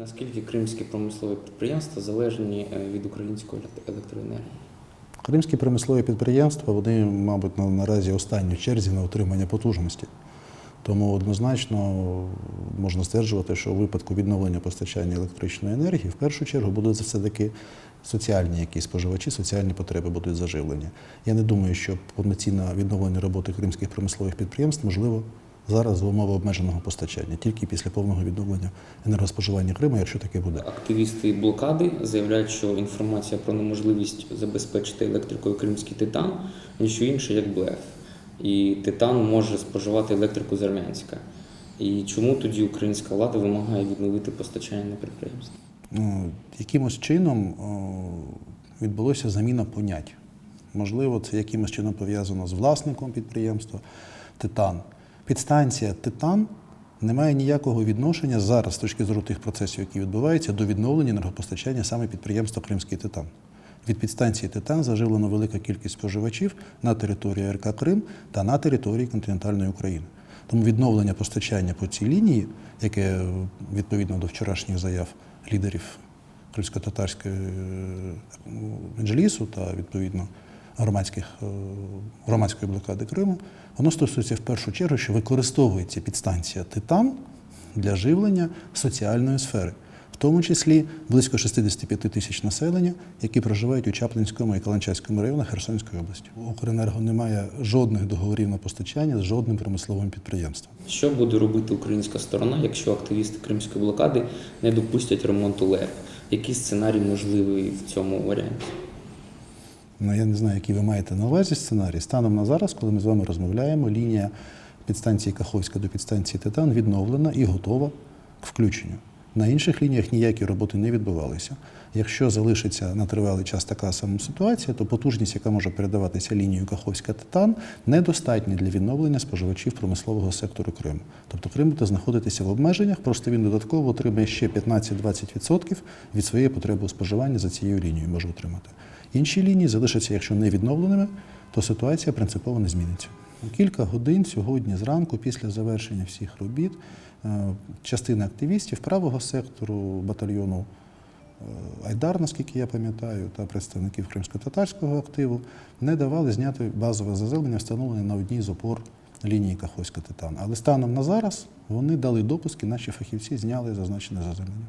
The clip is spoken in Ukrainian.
Наскільки кримські промислові підприємства залежні е, від української електроенергії? Кримські промислові підприємства, вони, мабуть, на- наразі останні в черзі на отримання потужності. Тому однозначно можна стверджувати, що у випадку відновлення постачання електричної енергії в першу чергу будуть все-таки соціальні якісь споживачі, соціальні потреби будуть заживлені. Я не думаю, що повноцінне відновлення роботи кримських промислових підприємств можливо зараз за умови обмеженого постачання, тільки після повного відновлення енергоспоживання Криму, якщо таке буде. Активісти блокади заявляють, що інформація про неможливість забезпечити електрикою кримський титан ніщо інше, як блеф. І титан може споживати електрику з Армянська. І чому тоді українська влада вимагає відновити постачання на підприємство? Ну, якимось чином о, відбулося заміна понять. Можливо, це якимось чином пов'язано з власником підприємства Титан. Підстанція Титан не має ніякого відношення зараз, з точки зору тих процесів, які відбуваються, до відновлення енергопостачання саме підприємства Кримський Титан. Від підстанції Титан заживлена велика кількість споживачів на території РК Крим та на території континентальної України. Тому відновлення постачання по цій лінії, яке відповідно до вчорашніх заяв лідерів кримсько-татарської е, меджлісу та відповідно громадських, е, громадської блокади Криму, воно стосується в першу чергу, що використовується підстанція Титан для живлення соціальної сфери, в тому числі близько 65 тисяч населення, які проживають у Чаплинському і Каланчаському районах Херсонської області. Укренерго немає жодних договорів на постачання з жодним промисловим підприємством. Що буде робити українська сторона, якщо активісти кримської блокади не допустять ремонту ЛЕП? Який сценарій можливий в цьому варіанті? Ну, я не знаю, який ви маєте на увазі сценарій. Станом на зараз, коли ми з вами розмовляємо, лінія підстанції Каховська до підстанції Титан відновлена і готова к включенню. На інших лініях ніякі роботи не відбувалися. Якщо залишиться на тривалий час така сама ситуація, то потужність, яка може передаватися лінією Каховська Титан, недостатня для відновлення споживачів промислового сектору Криму. Тобто Крим буде знаходитися в обмеженнях, просто він додатково отримає ще 15-20% від своєї потреби у споживанні за цією лінією може отримати. Інші лінії залишаться, якщо не відновленими, то ситуація принципово не зміниться. Кілька годин сьогодні зранку, після завершення всіх робіт, е, частина активістів правого сектору батальйону е, Айдар, наскільки я пам'ятаю, та представників кримсько-татарського активу не давали зняти базове заземлення, встановлене на одній з опор лінії Каховська Титан. Але станом на зараз вони дали допуск, і наші фахівці зняли зазначене заземлення.